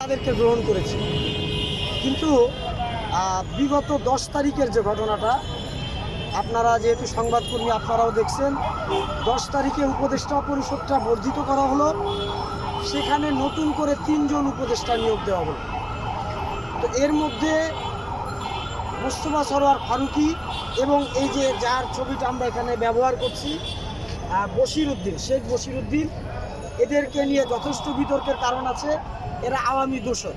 তাদেরকে গ্রহণ করেছি। কিন্তু বিগত দশ তারিখের যে ঘটনাটা, আপনারা যেহেতু সংবাদকর্মী আপনারাও দেখছেন, দশ তারিখে উপদেষ্টা পরিষদটা বর্ধিত করা হলো। সেখানে নতুন করে তিনজন উপদেষ্টা নিয়োগ দেওয়া হলো। তো এর মধ্যে মোস্তফা সরোয়ার ফারুকি এবং এই যে যার ছবিটা আমরা এখানে ব্যবহার করছি বশির উদ্দিন, শেখ বশির উদ্দিন এদেরকে নিয়ে যথেষ্ট বিতর্কের কারণ আছে, এরা আওয়ামী দোষর।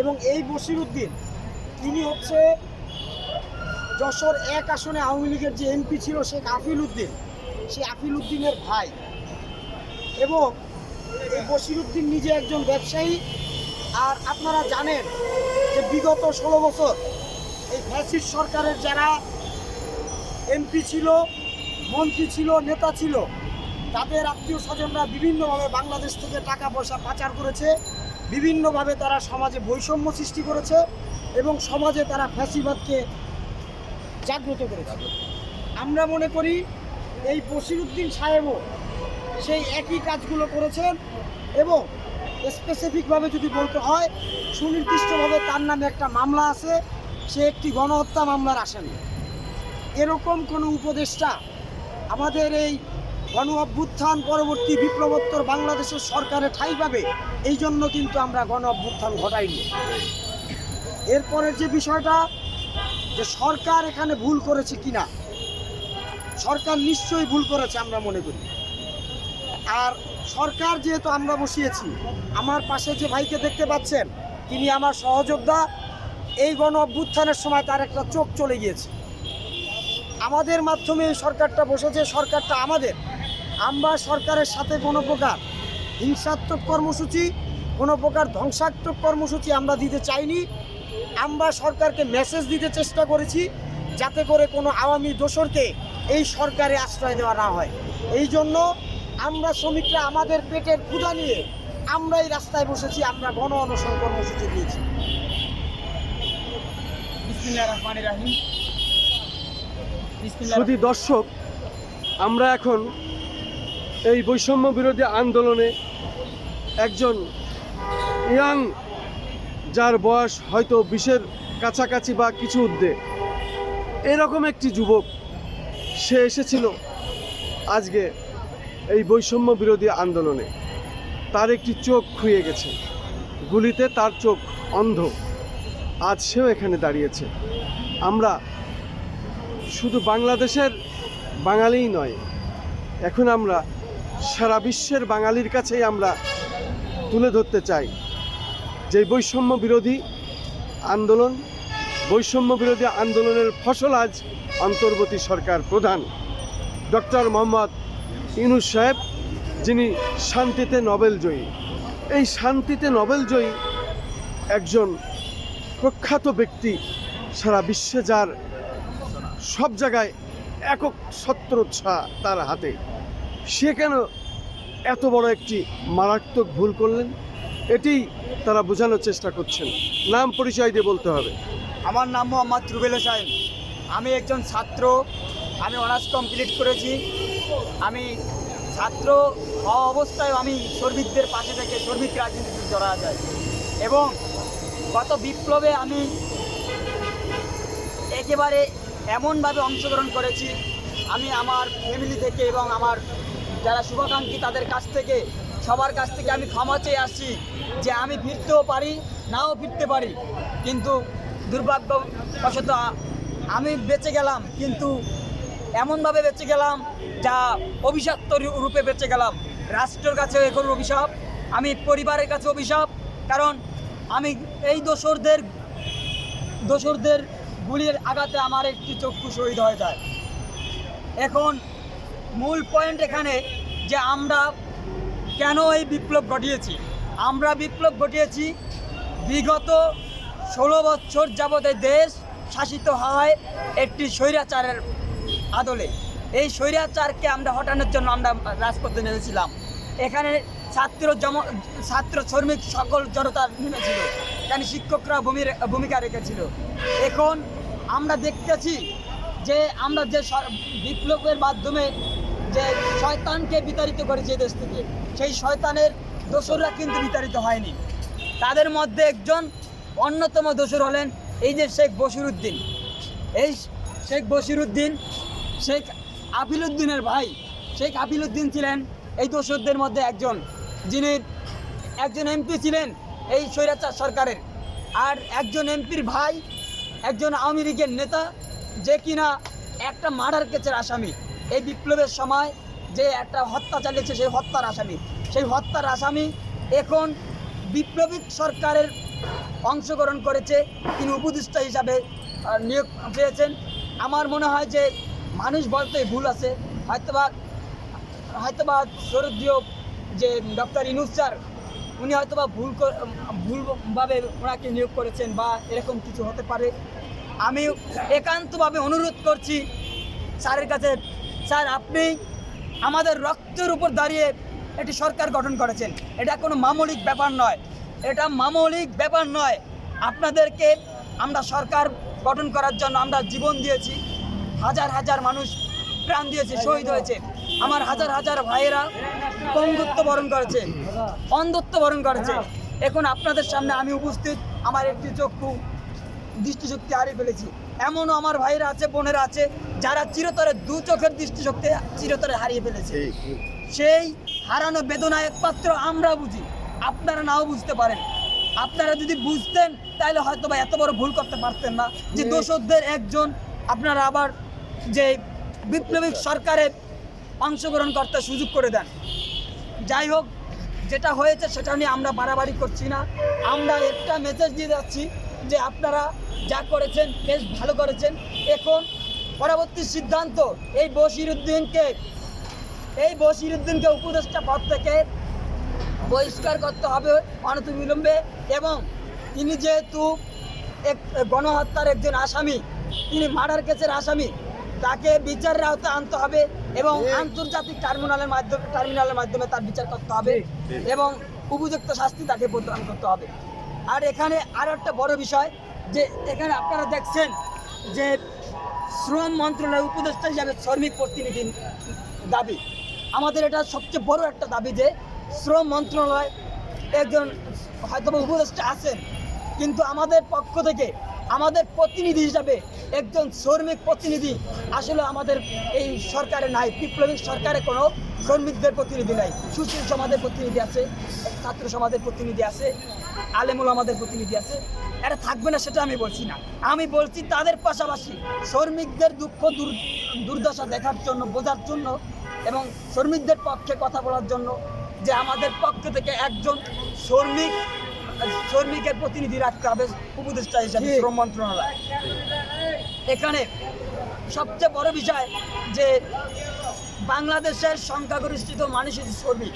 এবং এই বশির উদ্দিন তিনি হচ্ছে যশোর এক আসনে আওয়ামী লীগের যে এমপি ছিল শেখ আফিল উদ্দিন সেই আফিল উদ্দিনের ভাই। এবং এই বশির উদ্দিন নিজে একজন ব্যবসায়ী, আর আপনারা জানেন যে বিগত ষোলো বছর এই ফ্যাসিস্ট সরকারের যারা এমপি ছিল, মন্ত্রী ছিল, নেতা ছিল তাদের আত্মীয় স্বজনরা বিভিন্নভাবে বাংলাদেশ থেকে টাকা পয়সা পাচার করেছে। বিভিন্নভাবে তারা সমাজে বৈষম্য সৃষ্টি করেছে এবং সমাজে তারা ফ্যাসিবাদকে জাগ্রত করেছে। আমরা মনে করি এই বসিরুদ্দিন সাহেবও সেই একই কাজগুলো করেছেন এবং স্পেসিফিকভাবে যদি বলতে হয়, সুনির্দিষ্টভাবে তার নামে একটা মামলা আছে, সে একটি গণহত্যা মামলার আসামি। এরকম কোনো উপদেষ্টা আমাদের এই গণ অভ্যুত্থান পরবর্তী বিপ্লবোত্তর বাংলাদেশের সরকারে ঠাঁই পাবে এই জন্য কিন্তু আমরা গণ অভ্যুত্থান ঘটাইনি। এরপরের যে বিষয়টা, যে সরকার এখানে ভুল করেছে কিনা, সরকার নিশ্চয়ই ভুল করেছে আমরা মনে করি। আর সরকার যেহেতু আমরা বসিয়েছি, আমার পাশে যে ভাইকে দেখতে পাচ্ছেন, তিনি আমার সহযোদ্ধা, এই গণ অভ্যুত্থানের সময় তার একটা চোখ চলে গিয়েছে। আমাদের মাধ্যমে এই সরকারটা বসেছে, সরকারটা আমাদের। আমরা সরকারের সাথে কোনো প্রকার হিংসাত্মক কর্মসূচি কোনো প্রকার ধ্বংসাত্মক কর্মসূচি আমরা দিতে চাইনি। আমরা সরকারকে মেসেজ দিতে চেষ্টা করেছি যাতে করে কোনো আওয়ামী দোসরকে এই সরকারে আশ্রয় দেওয়া না হয়। এই জন্য আমরা শ্রমিকরা আমাদের পেটের ক্ষুধা নিয়ে আমরাই রাস্তায় বসেছি আমরা গণ অনশন কর্মসূচি দিয়েছি। শুধু দর্শক আমরা এখন এই বৈষম্য বিরোধী আন্দোলনে একজন ইয়াং, যার বয়স হয়তো বিশের কাছাকাছি বা কিছু ঊর্ধ্বে। এরকম একটি যুবক, সে এসেছিল আজকে এই বৈষম্য বিরোধী আন্দোলনে। তার একটি চোখ খুয়ে গেছে। গুলিতে তার চোখ অন্ধ। আজ সেও এখানে দাঁড়িয়েছে। আমরা শুধু বাংলাদেশের বাঙালিই নয়, এখন আমরা সারা বিশ্বের বাঙালির কাছেই আমরা তুলে ধরতে চাই। যে বৈষম্য বিরোধী আন্দোলন, বৈষম্য বিরোধী আন্দোলনের ফসল আজ অন্তর্বর্তী সরকার প্রধান। ডক্টর মোহাম্মদ ইনুস সাহেব, যিনি শান্তিতে নোবেল জয়ী। এই শান্তিতে নোবেল জয়ী একজন প্রখ্যাত ব্যক্তি সারা বিশ্বে, যার সব জায়গায় একক ছত্রচ্ছা তার হাতে। সে কেন এত বড় একটি মারাত্মক ভুল করলেন? এটি তারা বোঝানোর চেষ্টা করছেন। নাম পরিচয় দিয়ে বলতে হবে। আমার নাম মোহাম্মদ রুবেল হোসাইন আমি একজন ছাত্র। আমি অনার্স কমপ্লিট করেছি। আমি ছাত্র হওয়া অবস্থায় আমি শ্রমিকদের পাশে থেকে শ্রমিক রাজনীতিতে জড়া যায়। এবং গত বিপ্লবে আমি একেবারে এমনভাবে অংশগ্রহণ করেছি। আমি আমার ফ্যামিলি থেকে এবং আমার যারা শুভাকাঙ্ক্ষী তাদের কাছ থেকে, সবার কাছ থেকে আমি ক্ষমা চেয়ে আসছি যে আমি ফিরতেও পারি, নাও ফিরতে পারি। কিন্তু দুর্ভাগ্যবশত আমি বেঁচে গেলাম, কিন্তু এমনভাবে বেঁচে গেলাম যা অভিশাপ্ত রূপে বেঁচে গেলাম। রাষ্ট্রের কাছে এখন অভিশাপ, আমি পরিবারের কাছে অভিশাপ, কারণ আমি এই দোসরদের দোসরদের গুলির আঘাতে আমার একটি চক্ষু শহীদ হয়ে যায়। এখন মূল পয়েন্ট এখানে যে আমরা কেন এই বিপ্লব ঘটিয়েছি? আমরা বিপ্লব ঘটিয়েছি বিগত ষোলো বছর যাবত দেশ শাসিত হয় একটি স্বৈরাচারের আদলে। এই স্বৈরাচারকে আমরা হটানোর জন্য আমরা রাজপথে নেমেছিলাম। এখানে ছাত্র জম, ছাত্র শ্রমিক সকল জনতা নেমেছিল। এখানে শিক্ষকরা ভূমি, ভূমিকা রেখেছিল। এখন আমরা দেখতেছি যে আমরা যে বিপ্লবের মাধ্যমে যে শয়তানকে বিতাড়িত করেছে দেশ থেকে। সেই শয়তানের দোসররা কিন্তু বিতাড়িত হয়নি। তাদের মধ্যে একজন অন্যতম দোসর হলেন এই যে শেখ বশিরুদ্দিন। এই শেখ বশিরুদ্দিন, শেখ আফিলুদ্দিনের ভাই। শেখ আফিলুদ্দিন ছিলেন এই দোষরদের মধ্যে একজন। যিনি একজন এমপি ছিলেন এই স্বৈরাচার সরকারের। আর একজন এমপির ভাই, একজন আওয়ামী লীগের নেতা, যে কিনা একটা মার্ডার কেসের আসামি। এই বিপ্লবের সময় যে একটা হত্যা চালিয়েছে সেই হত্যার আসামি। সেই হত্যার আসামি এখন বিপ্লবী সরকারের অংশগ্রহণ করেছে। তিনি উপদেষ্টা হিসাবে নিয়োগ পেয়েছেন। আমার মনে হয় যে মানুষ বলতে ভুল আছে। হয়তোবা হয়তোবা শরদীয় যে ডক্টর ইনুস স্যার, উনি হয়তোবা ভুল ভুলভাবে ওনাকে নিয়োগ করেছেন বা এরকম কিছু হতে পারে। আমি একান্তভাবে অনুরোধ করছি স্যারের কাছে স্যার, আপনি আমাদের রক্তের উপর দাঁড়িয়ে একটি সরকার গঠন করেছেন। এটা কোনো মামলিক ব্যাপার নয়। এটা মামলিক ব্যাপার নয়। আপনাদেরকে আমরা সরকার গঠন করার জন্য আমরা জীবন দিয়েছি। হাজার হাজার মানুষ প্রাণ দিয়েছে, শহীদ হয়েছে। আমার হাজার হাজার ভাইয়েরা পঙ্গুত্ব বরণ করেছে, অন্ধত্ব বরণ করেছে। এখন আপনাদের সামনে আমি উপস্থিত। আমার একটি চক্ষু দৃষ্টিশক্তি হারিয়ে ফেলেছি। এমনও আমার ভাইয়েরা আছে বোনেরা আছে যারা চিরতরে দু চোখের দৃষ্টিশক্তি চিরতরে হারিয়ে ফেলেছে। সেই হারানো বেদনা একমাত্র আমরা বুঝি আপনারা নাও বুঝতে পারেন। আপনারা যদি বুঝতেন তাহলে হয়তো বা এত বড় ভুল করতে পারতেন না। যে দোষদের একজন আপনারা আবার যে বিপ্লবী সরকারের অংশগ্রহণ করতে সুযোগ করে দেন। যাই হোক যেটা হয়েছে সেটা নিয়ে আমরা বাড়াবাড়ি করছি না। আমরা একটা মেসেজ দিয়ে যাচ্ছি যে আপনারা যা করেছেন বেশ ভালো করেছেন। এখন পরবর্তী সিদ্ধান্ত এই বশিরুদ্দিনকে এই বশিরুদ্দিনকে উপদেষ্টা পদ থেকে বহিষ্কার করতে হবে অনতিবিলম্বে এবং তিনি যেহেতু এক গণহত্যার একজন আসামি তিনি মার্ডার কেসের আসামি তাকে বিচারের আওতায় আনতে হবে এবং আন্তর্জাতিক টার্মিনালের মাধ্যমে টার্মিনালের মাধ্যমে তার বিচার করতে হবে এবং উপযুক্ত শাস্তি তাকে প্রদান করতে হবে। আর এখানে আরও একটা বড় বিষয় যে এখানে আপনারা দেখছেন যে শ্রম মন্ত্রণালয়ের উপদেষ্টা হিসাবে শ্রমিক প্রতিনিধি দাবি। আমাদের এটা সবচেয়ে বড় একটা দাবি যে শ্রম মন্ত্রণালয় একজন হয়তো উপদেষ্টা আছেন, কিন্তু আমাদের পক্ষ থেকে আমাদের প্রতিনিধি হিসাবে একজন শ্রমিক প্রতিনিধি আসলে আমাদের এই সরকারে নাই, বিপ্লবী সরকারে কোনো শ্রমিকদের প্রতিনিধি নাই। সুশীল সমাজের প্রতিনিধি আছে, ছাত্র সমাজের প্রতিনিধি আছে, আলেমুল আমাদের প্রতিনিধি আছে। এটা থাকবে না সেটা আমি বলছি না। আমি বলছি তাদের পাশাপাশি শ্রমিকদের দুঃখ দুর দুর্দশা দেখার জন্য, বোঝার জন্য এবং শ্রমিকদের পক্ষে কথা বলার জন্য যে আমাদের পক্ষ থেকে একজন শ্রমিক শ্রমিকের প্রতিনিধি রাখতে হবে উপদেষ্টা হিসাবে। শ্রম মন্ত্রণালয়। এখানে সবচেয়ে বড় বিষয় যে বাংলাদেশের সংখ্যাগরিষ্ঠিত মানুষ হচ্ছে শ্রমিক।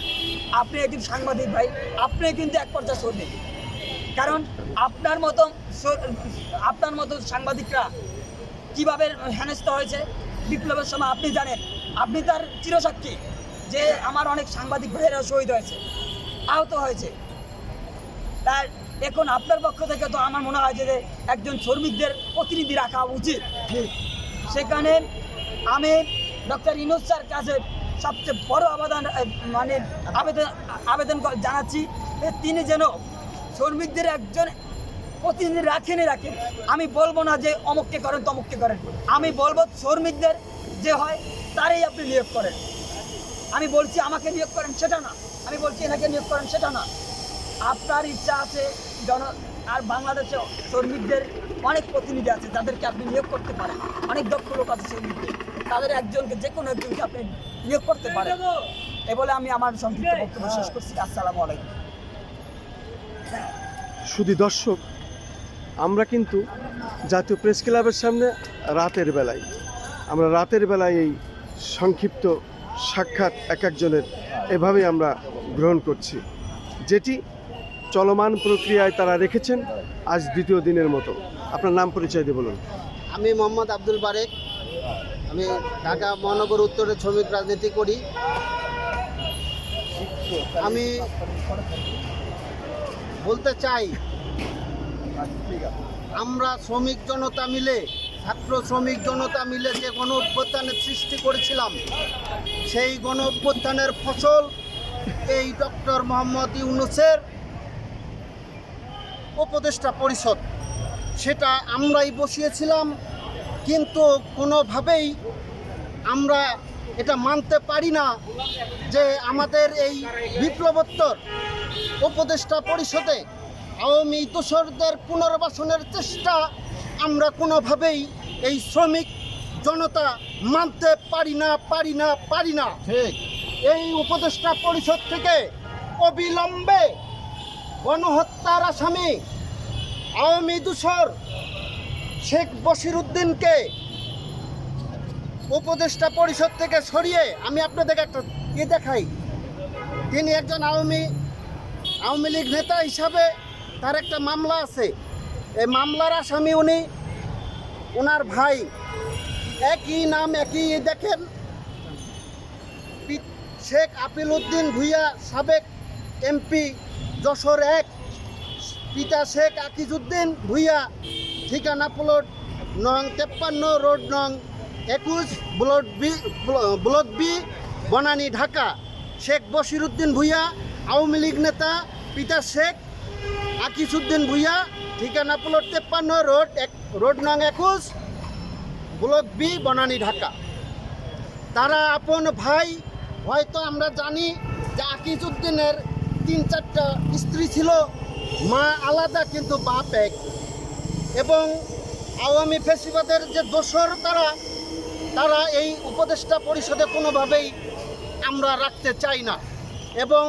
আপনি একজন সাংবাদিক ভাই আপনি কিন্তু এক পর্যায়ে শ্রমিক। কারণ আপনার মতো আপনার মতো সাংবাদিকরা কীভাবে হেনস্থা হয়েছে বিপ্লবের সময় আপনি জানেন। আপনি তার চিরসাক্ষী যে আমার অনেক সাংবাদিক ভাইয়েরা শহীদ হয়েছে আহত হয়েছে। তার এখন আপনার পক্ষ থেকে তো আমার মনে হয় যে একজন শ্রমিকদের প্রতিনিধি রাখা উচিত। সেখানে আমি ডক্টর ইনোজ স্যার কাছে সবচেয়ে বড় আবেদন মানে আবেদন আবেদন জানাচ্ছি তিনি যেন শ্রমিকদের একজন প্রতিনিধি রাখেনই রাখেন। আমি বলব না যে অমুককে করেন, তমুককে করেন। আমি বলব শ্রমিকদের যে হয় তারই আপনি নিয়োগ করেন। আমি বলছি আমাকে নিয়োগ করেন, সেটা না। আমি বলছি এনাকে নিয়োগ করেন, সেটা না। আপনার ইচ্ছা আছে জন আর বাংলাদেশে শ্রমিকদের অনেক প্রতিনিধি আছে যাদেরকে আপনি নিয়োগ করতে পারেন। অনেক দক্ষ লোক আছে শ্রমিকদের। তাদের একজনকে যে কোনো একজনকে আপনি নিয়োগ করতে পারেন। এ বলে আমি আমার সংক্ষিপ্ত বক্তব্য শেষ করছি। আসসালামু আলাইকুম। শুধু দর্শক আমরা কিন্তু জাতীয় প্রেস ক্লাবের সামনে রাতের বেলায় আমরা রাতের বেলায় এই সংক্ষিপ্ত সাক্ষাৎ এক একজনের এভাবেই আমরা গ্রহণ করছি। যেটি চলমান প্রক্রিয়ায় তারা রেখেছেন আজ দ্বিতীয় দিনের মতো। আপনার নাম পরিচয় দিয়ে বলুন। আমি মোহাম্মদ আব্দুল বারেক। আমি ঢাকা মহানগর উত্তরে শ্রমিক রাজনীতি করি। আমি বলতে চাই, আমরা শ্রমিক জনতা মিলে, ছাত্র শ্রমিক জনতা মিলে যে গণ অভ্যুত্থানের সৃষ্টি করেছিলাম, সেই গণ অভ্যুত্থানের ফসল এই ডক্টর মোহাম্মদ ইউনুসের উপদেষ্টা পরিষদ। সেটা আমরাই বসিয়েছিলাম কিন্তু কোনোভাবেই আমরা এটা মানতে পারি না যে আমাদের এই বিপ্লবোত্তর উপদেষ্টা পরিষদে আওয়ামী দোসরদের পুনর্বাসনের চেষ্টা আমরা কোনোভাবেই এই শ্রমিক জনতা মানতে পারি না পারি না পারি না। ঠিক। এই উপদেষ্টা পরিষদ থেকে অবিলম্বে গণহত্যার আসামি আওয়ামী দূষর শেখ বশির উদ্দিনকে উপদেষ্টা পরিষদ থেকে সরিয়ে আমি আপনাদেরকে একটা ইয়ে দেখাই। তিনি একজন আওয়ামী আওয়ামী লীগ নেতা হিসাবে তার একটা মামলা আছে। এই মামলার আসামি উনি ওনার ভাই। একই নাম, একই দেখেন। শেখ আপিল উদ্দিন ভুইয়া সাবেক এমপি যশোর এক, পিতা শেখ আকিজুদ্দিন ভুইয়া, ঠিকানা প্লট নং তেপ্পান্ন রোড নং একুশ blood B block B, Banani, Dhaka. Sheikh Bashiruddin Bhuiyan, Awami League নেতা, পিতা শেখ আকিসুদ্দিন ভুইয়া, ঠিকানা প্লট তেপ্পান্ন রোড এক, রোড নং একুশ, ব্লক বি, বনানী, ঢাকা। তারা আপন ভাই, হয়তো আমরা জানি যে আকিজউদ্দিনের তিন চারটা স্ত্রী ছিল, মা আলাদা কিন্তু বাপ এক। এবং আওয়ামী ফেসিবাদের যে দোসর তারা তারা এই উপদেষ্টা পরিষদে কোনোভাবেই আমরা রাখতে চাই না। এবং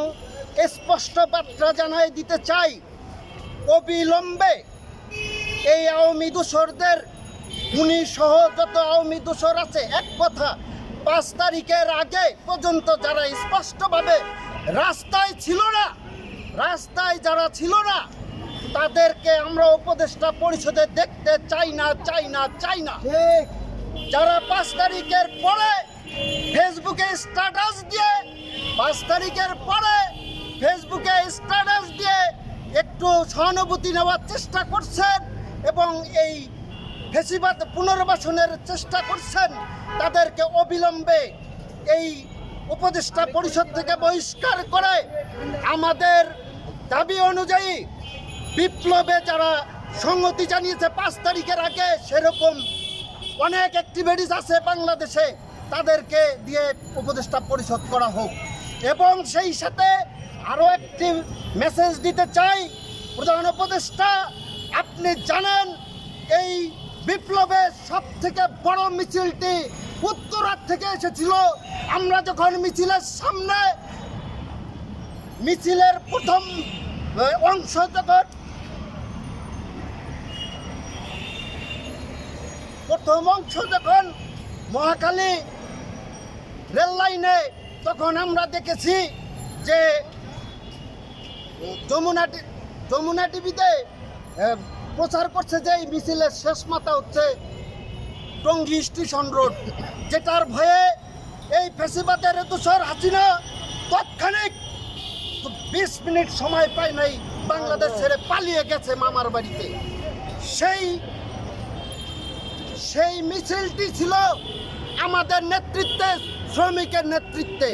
স্পষ্ট বার্তা জানাই দিতে চাই, অবিলম্বে এই আওয়ামী দোসরদের উনি সহ যত আওয়ামী দোসর আছে, এক কথা, পাঁচ তারিখের আগে পর্যন্ত যারা স্পষ্টভাবে রাস্তায় ছিল না। রাস্তায় যারা ছিল না তাদেরকে আমরা উপদেষ্টা পরিষদে দেখতে চাই না চাই না চাই না। যারা পাঁচ তারিখের পরে ফেসবুকে স্ট্যাটাস দিয়ে পাঁচ তারিখের পরে ফেসবুকে স্ট্যাটাস দিয়ে একটু সহানুভূতি নেওয়ার চেষ্টা করছেন এবং এই ফেসিবাদ পুনর্বাসনের চেষ্টা করছেন তাদেরকে অবিলম্বে এই উপদেষ্টা পরিষদ থেকে বহিষ্কার করে আমাদের দাবি অনুযায়ী বিপ্লবে যারা সংহতি জানিয়েছে পাঁচ তারিখের আগে সেরকম অনেক অ্যাক্টিভিটিস আছে বাংলাদেশে, তাদেরকে দিয়ে উপদেষ্টা পরিষদ করা হোক। এবং সেই সাথে আরও একটি মেসেজ দিতে চাই, প্রধান উপদেষ্টা, আপনি জানেন এই বিপ্লবের সব থেকে বড় মিছিলটি উত্তরার থেকে এসেছিল। আমরা যখন মিছিলের সামনে, মিছিলের প্রথম অংশ যখন প্রথম অংশ যখন মহাকালী রেল লাইনে, তখন আমরা দেখেছি যে, যমুনা যমুনা টিভিতে প্রচার করছে যে এই মিছিলের শেষ মাথা হচ্ছে টঙ্গী স্টেশন রোড যেটার ভয়ে এই ফেসিবাদের তুষার হাসিনা তৎক্ষণিক বিশ মিনিট সময় পায় নাই বাংলাদেশ ছেড়ে পালিয়ে গেছে মামার বাড়িতে। সেই সেই মিছিলটি ছিল আমাদের নেতৃত্বে শ্রমিকের নেতৃত্বে।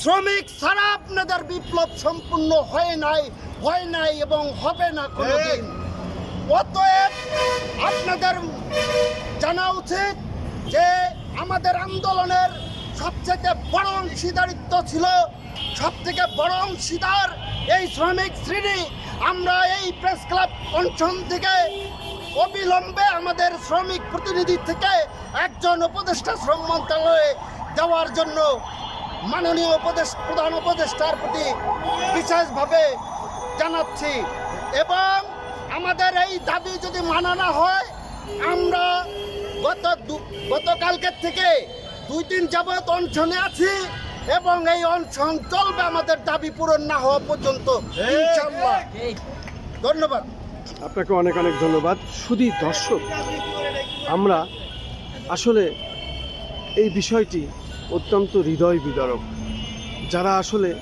শ্রমিক ছাড়া আপনাদের বিপ্লব সম্পূর্ণ হয় নাই হয় নাই এবং হবে না কোনোদিন। অতএব আপনাদের জানা উচিত যে আমাদের আন্দোলনের সবথেকে বড় অংশীদারিত্ব ছিল, সবথেকে বড় অংশীদার এই শ্রমিক শ্রেণি। আমরা এই প্রেস ক্লাব অঞ্চল থেকে অবিলম্বে আমাদের শ্রমিক প্রতিনিধি থেকে একজন উপদেষ্টা শ্রম মন্ত্রণালয়ে দেওয়ার জন্য মাননীয় উপদেশ, প্রধান উপদেষ্টার প্রতি বিশেষভাবে জানাচ্ছি। এবং আমাদের এই দাবি যদি মানা না হয়, আমরা গত দু- গতকালকের থেকে দুই দিন যাবৎ অনশনে আছি এবং এই অনশন চলবে আমাদের দাবি পূরণ না হওয়া পর্যন্ত ধন্যবাদ। আপনাকে অনেক অনেক ধন্যবাদ। শুধু দর্শক আমরা আসলে এই বিষয়টি অত্যন্ত হৃদয় বিদারক। যারা আসলে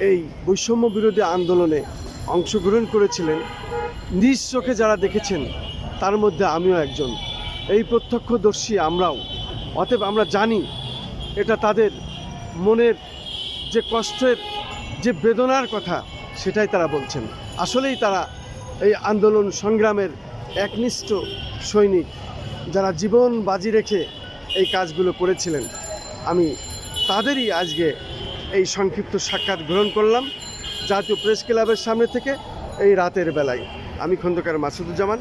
এই বৈষম্য বিরোধী আন্দোলনে অংশগ্রহণ করেছিলেন নিজ চোখে যারা দেখেছেন তার মধ্যে আমিও একজন। এই প্রত্যক্ষদর্শী আমরাও। অতএব আমরা জানি এটা তাদের মনের যে কষ্টের, যে বেদনার কথা, সেটাই তারা বলছেন। আসলেই তারা এই আন্দোলন সংগ্রামের একনিষ্ঠ সৈনিক যারা জীবন বাজি রেখে এই কাজগুলো করেছিলেন। আমি তাদেরই আজকে এই সংক্ষিপ্ত সাক্ষাৎ গ্রহণ করলাম জাতীয় প্রেস ক্লাবের সামনে থেকে এই রাতের বেলায়। আমি খন্দকার মাসুদুজ্জামান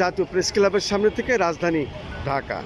জাতীয় প্রেস ক্লাবের সামনে থেকে রাজধানী ঢাকা।